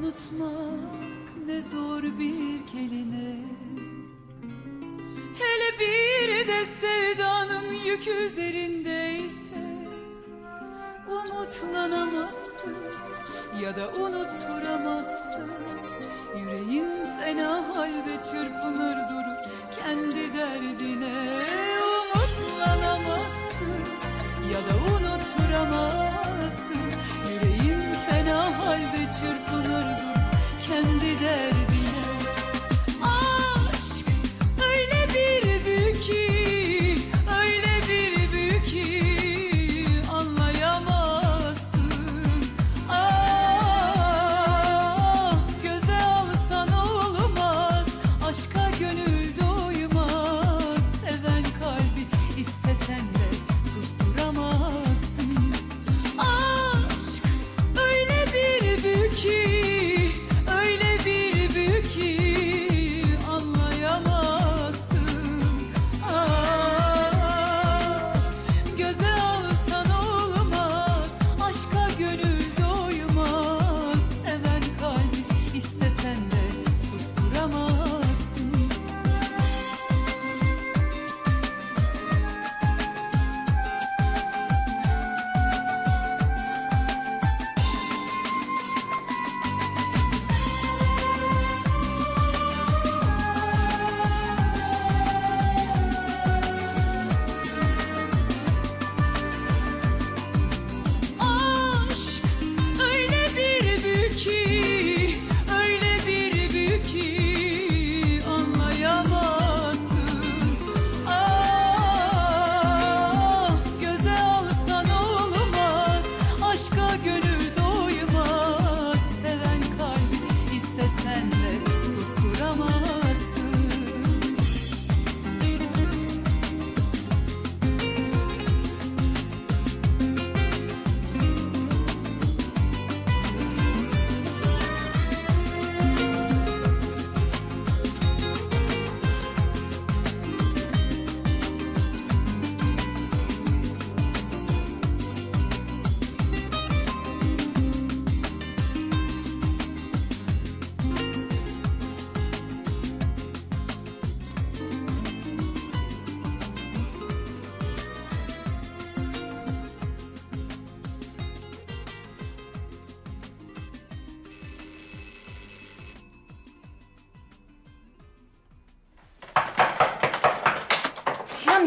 Unutmak ne zor bir kelime. Hele bir de sevdanın yük üzerindeyse Umutlanamazsın ya da unutturamazsın Yüreğin fena halde çırpınır durur kendi derdine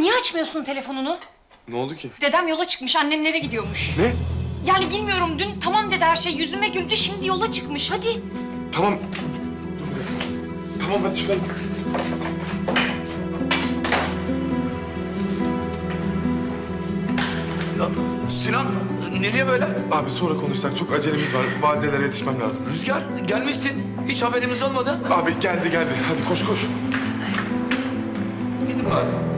niye açmıyorsun telefonunu? Ne oldu ki? Dedem yola çıkmış, annenlere gidiyormuş. Ne? Yani bilmiyorum, dün tamam dedi her şey, yüzüme güldü, şimdi yola çıkmış. Hadi. Tamam. Tamam hadi çıkalım. Ya, Sinan nereye böyle? Abi sonra konuşsak çok acelemiz var. Validelere yetişmem lazım. Rüzgar gelmişsin. Hiç haberimiz olmadı. Abi geldi geldi. Hadi koş koş. Gidin bari.